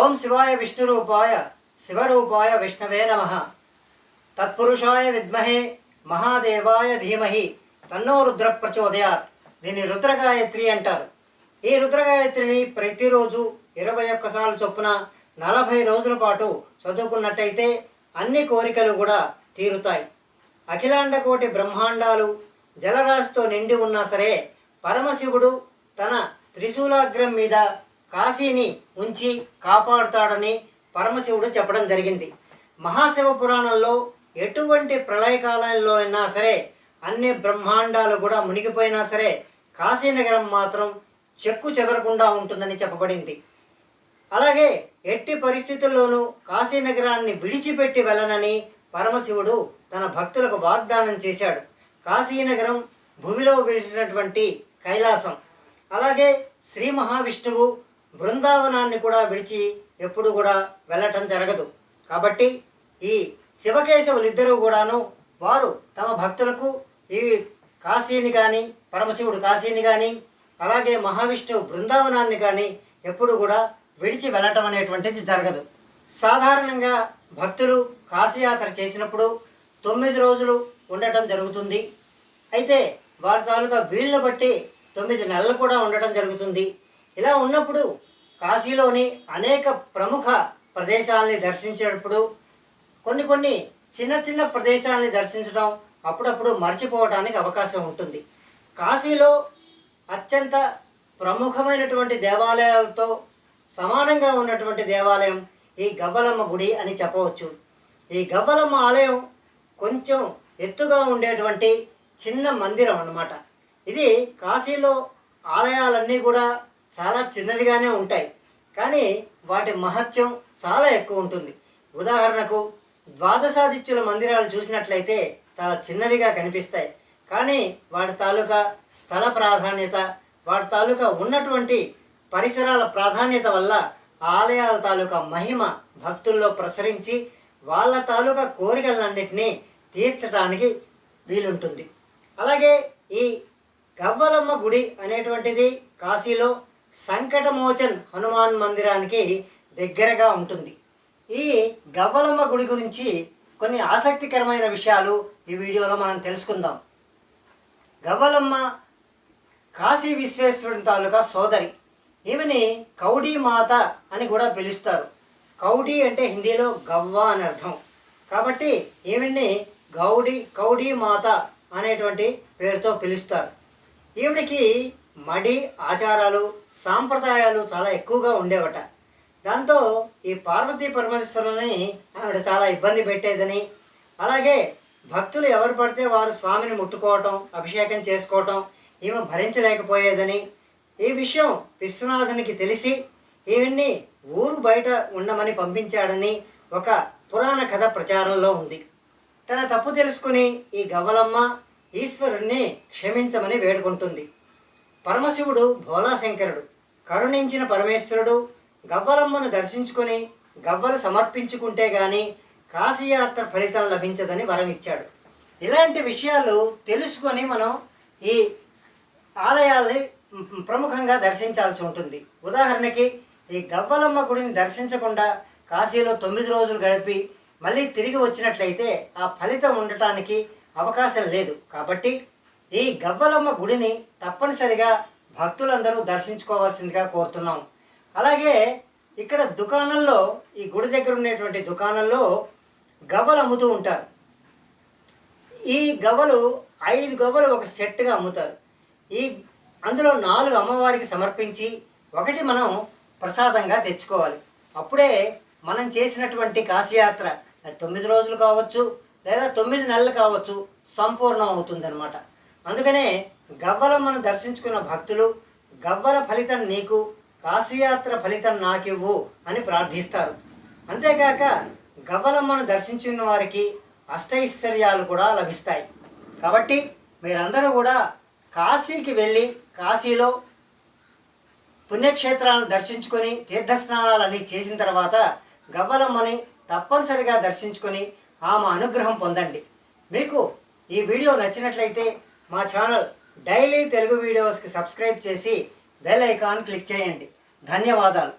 ఓం శివాయ విష్ణురూపాయ శివరూపాయ విష్ణవే నమ. తత్పురుషాయ విద్మహే మహాదేవాయ ధీమహి తన్నో రుద్ర ప్రచోదయాత్. దీన్ని రుద్రగాయత్రి అంటారు. ఈ రుద్రగాయత్రిని ప్రతిరోజు ఇరవై ఒక్కసార్లు చొప్పున నలభై రోజుల పాటు చదువుకున్నట్టయితే అన్ని కోరికలు కూడా తీరుతాయి. అఖిలాండ కోటి బ్రహ్మాండాలు జలరాశితో నిండి ఉన్నా సరే పరమశివుడు తన త్రిశూలాగ్రం మీద కాశీని ఉంచి కాపాడుతాడని పరమశివుడు చెప్పడం జరిగింది. మహాశివ పురాణంలో ఎటువంటి ప్రళయకాలంలో అయినా సరే అన్ని బ్రహ్మాండాలు కూడా మునిగిపోయినా సరే కాశీనగరం మాత్రం చెక్కు చెదరకుండా ఉంటుందని చెప్పబడింది. అలాగే ఎట్టి పరిస్థితుల్లోనూ కాశీనగరాన్ని విడిచిపెట్టి వెళ్ళనని పరమశివుడు తన భక్తులకు వాగ్దానం చేశాడు. కాశీనగరం భూమిలో విడిచినటువంటి కైలాసం. అలాగే శ్రీ మహావిష్ణువు బృందావనాన్ని కూడా విడిచి ఎప్పుడు కూడా వెళ్ళటం జరగదు. కాబట్టి ఈ శివకేశవులిద్దరూ కూడాను వారు తమ భక్తులకు ఈ కాశీని కానీ పరమశివుడు కాశీని కానీ అలాగే మహావిష్ణువు బృందావనాన్ని కానీ ఎప్పుడు కూడా విడిచి వెళ్ళటం అనేటువంటిది జరగదు. సాధారణంగా భక్తులు కాశీయాత్ర చేసినప్పుడు తొమ్మిది రోజులు ఉండటం జరుగుతుంది. అయితే వారి తాలూకా వీళ్ళ బట్టి తొమ్మిది నెలలు కూడా ఉండటం జరుగుతుంది. ఇలా ఉన్నప్పుడు కాశీలోని అనేక ప్రముఖ ప్రదేశాలని దర్శించేటప్పుడు కొన్ని కొన్ని చిన్న చిన్న ప్రదేశాలని దర్శించడం అప్పుడప్పుడు మర్చిపోవడానికి అవకాశం ఉంటుంది. కాశీలో అత్యంత ప్రముఖమైనటువంటి దేవాలయాలతో సమానంగా ఉన్నటువంటి దేవాలయం ఈ గవ్వలమ్మ గుడి అని చెప్పవచ్చు. ఈ గవ్వలమ్మ ఆలయం కొంచెం ఎత్తుగా ఉండేటువంటి చిన్న మందిరం అన్నమాట. ఇది కాశీలో ఆలయాలన్నీ కూడా చాలా చిన్నవిగానే ఉంటాయి. కానీ వాటి మహత్యం చాలా ఎక్కువ ఉంటుంది. ఉదాహరణకు ద్వాదశాదిత్యుల మందిరాలు చూసినట్లయితే చాలా చిన్నవిగా కనిపిస్తాయి. కానీ వాటి తాలూకా స్థల ప్రాధాన్యత వాటి తాలూకా ఉన్నటువంటి పరిసరాల ప్రాధాన్యత వల్ల ఆలయాల తాలూకా మహిమ భక్తుల్లో ప్రసరించి వాళ్ళ తాలూకా కోరికలన్నింటినీ తీర్చడానికి వీలుంటుంది. అలాగే ఈ గవ్వలమ్మ గుడి అనేటువంటిది కాశీలో సంకటమోచన్ హనుమాన్ మందిరానికి దగ్గరగా ఉంటుంది. ఈ గవ్వలమ్మ గుడి గురించి కొన్ని ఆసక్తికరమైన విషయాలు ఈ వీడియోలో మనం తెలుసుకుందాం. గవ్వలమ్మ కాశీ విశ్వేశ్వరుని తాలూకా సోదరి. ఈమెని కౌడీ మాత అని కూడా పిలుస్తారు. కౌడీ అంటే హిందీలో గవ్వ అని అర్థం. కాబట్టి ఈమెని గౌడీ కౌడీ మాత అనేటువంటి పేరుతో పిలుస్తారు. ఈవిడికి మడి ఆచారాలు సాంప్రదాయాలు చాలా ఎక్కువగా ఉండేవట. దాంతో ఈ పార్వతీ పరమేశ్వరుని ఆవిడ చాలా ఇబ్బంది పెట్టేదని అలాగే భక్తులు ఎవరు పడితే వారు స్వామిని ముట్టుకోవటం అభిషేకం చేసుకోవటం ఈమె భరించలేకపోయేదని ఈ విషయం విశ్వనాథునికి తెలిసి ఈవిడ్ని ఊరు బయట ఉండమని పంపించాడని ఒక పురాణ కథ ప్రచారంలో ఉంది. తన తప్పు తెలుసుకుని ఈ గవలమ్మ ఈశ్వరుణ్ణి క్షమించమని వేడుకుంటుంది. పరమశివుడు భోలాశంకరుడు కరుణించిన పరమేశ్వరుడు గవ్వలమ్మను దర్శించుకొని గవ్వలు సమర్పించుకుంటే గాని కాశీయాత్ర ఫలితం లభించదని వరం ఇచ్చాడు ఇలాంటి విషయాలు తెలుసుకొని మనం ఈ ఆలయాల్ని ప్రముఖంగా దర్శించాల్సి ఉంటుంది. ఉదాహరణకి ఈ గవ్వలమ్మ గుడిని దర్శించకుండా కాశీలో తొమ్మిది రోజులు గడిపి మళ్ళీ తిరిగి వచ్చినట్లయితే ఆ ఫలితం ఉండటానికి అవకాశం లేదు. కాబట్టి ఈ గవ్వలమ్మ గుడిని తప్పనిసరిగా భక్తులందరూ దర్శించుకోవాల్సిందిగా కోరుతున్నాం. అలాగే ఇక్కడ దుకాణంలో ఈ గుడి దగ్గర ఉన్నటువంటి దుకాణంలో గవ్వలు అమ్ముతూ ఉంటారు. ఈ గవ్వలు ఐదు గవ్వలు ఒక సెట్గా అమ్ముతారు. ఈ అందులో నాలుగు అమ్మవారికి సమర్పించి ఒకటి మనం ప్రసాదంగా తెచ్చుకోవాలి. అప్పుడే మనం చేసినటువంటి కాశీయాత్ర తొమ్మిది రోజులు కావచ్చు లేదా తొమ్మిది నెలలు కావచ్చు సంపూర్ణం అవుతుందన్నమాట. అందుకనే గవ్వలమ్మను దర్శించుకున్న భక్తులు గవ్వల ఫలితం నీకు కాశీయాత్ర ఫలితం నాకివ్వు అని ప్రార్థిస్తారు. అంతేకాక గవ్వలమ్మను దర్శించిన వారికి అష్టైశ్వర్యాలు కూడా లభిస్తాయి. కాబట్టి మీరందరూ కూడా కాశీకి వెళ్ళి కాశీలో పుణ్యక్షేత్రాలను దర్శించుకొని తీర్థస్నానాలన్నీ చేసిన తర్వాత గవ్వలమ్మని తప్పనిసరిగా దర్శించుకొని ఆమె అనుగ్రహం పొందండి. మీకు ఈ వీడియో నచ్చినట్లయితే మా ఛానల్ డైలీ తెలుగు వీడియోస్కి సబ్స్క్రైబ్ చేసి బెల్ ఐకాన్ క్లిక్ చేయండి. ధన్యవాదాలు.